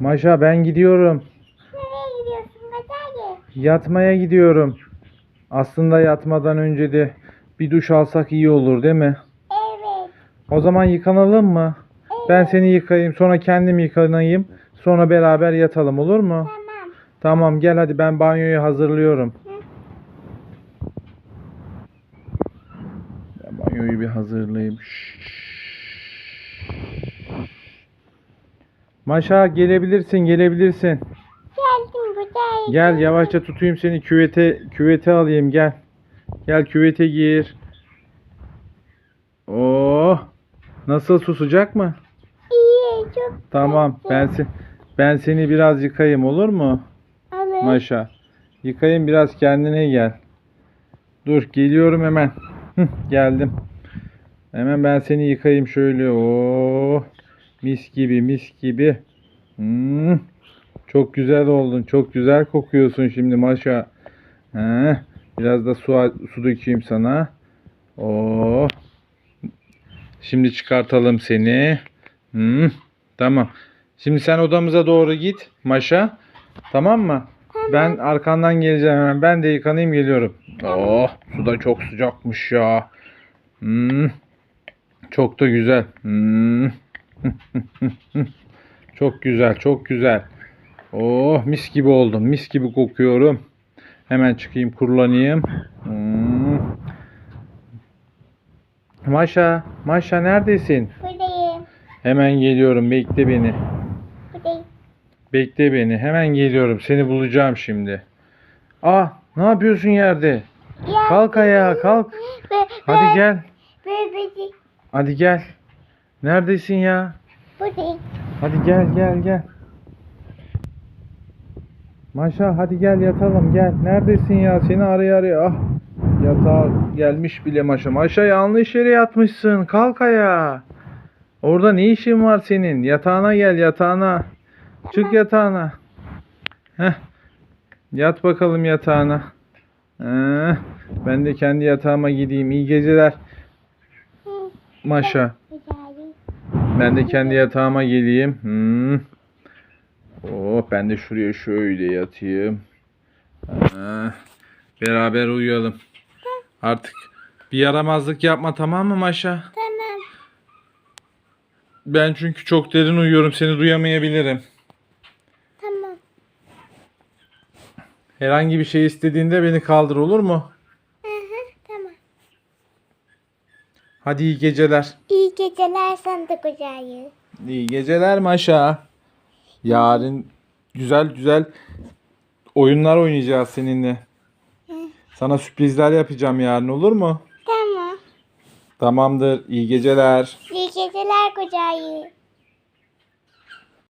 Maşa ben gidiyorum. Nereye gidiyorsun Kocayı? Yatmaya gidiyorum. Aslında yatmadan önce de bir duş alsak iyi olur değil mi? Evet. O zaman yıkanalım mı? Ben seni yıkayayım sonra kendim yıkanayım. Sonra beraber yatalım olur mu? Tamam. Tamam gel hadi ben banyoyu hazırlıyorum. Ben banyoyu bir hazırlayayım. Maşa gelebilirsin gelebilirsin. Geldim Kocayı. Gel yavaşça tutayım seni küvete küvete alayım gel. Gel küvete gir. Oh! Nasıl su sıcak mı? İyi çok Tamam ben se- ben seni biraz yıkayayım olur mu? alır. Maşa. Yıkayayım biraz kendine gel. Dur geliyorum hemen. Hıh, geldim. Hemen ben seni yıkayayım şöyle. Oo. Mis gibi mis gibi. Hmm. Çok güzel oldun. Çok güzel kokuyorsun şimdi Maşa. He. Biraz da su su dökeyim sana. Oo. Şimdi çıkartalım seni. Hmm. Tamam. Şimdi sen odamıza doğru git Maşa. Tamam mı? Ben arkandan geleceğim hemen. Ben de yıkanayım geliyorum. Oh, su da çok sıcakmış ya. Hmm. Çok da güzel. Hmm. çok güzel, çok güzel. Oh, mis gibi oldum. Mis gibi kokuyorum. Hemen çıkayım, kurulanayım. Hmm. Maşa, Maşa neredesin? Buradayım. Hemen geliyorum. Bekle beni. Buradayım. Bekle beni. Hemen geliyorum. Seni bulacağım şimdi. Ah, ne yapıyorsun yerde? Ya, Kalk ayağa, kalk. Be, Hadi gel. Bebeğim. Hadi gel. Neredesin ya? Buradayım. Hadi gel, gel, gel. Maşa hadi gel yatalım gel. Neredesin ya? Seni araya araya. Ah. Yatağa gelmiş bile Maşa. Maşa yanlış yere yatmışsın. Kalk ayağa. Orada ne işin var senin? Yatağına gel yatağına. Çık yatağına. Heh. Yat bakalım yatağına. Heh. Ben de kendi yatağıma gideyim. İyi geceler. Maşa. Ben de kendi yatağıma geleyim. Hmm. Oh, ben de şuraya şöyle yatayım. Ah, beraber uyuyalım. Artık bir yaramazlık yapma tamam mı Maşa? Tamam. Ben çünkü çok derin uyuyorum. Seni duyamayabilirim. Tamam. Herhangi bir şey istediğinde beni kaldır olur mu? Hı hı, tamam. Hadi iyi geceler. İyi geceler sana da Kocayı. İyi geceler Maşa. Yarın güzel güzel oyunlar oynayacağız seninle. Sana sürprizler yapacağım yarın olur mu? Tamam. Tamamdır. İyi geceler. İyi geceler Kocayı.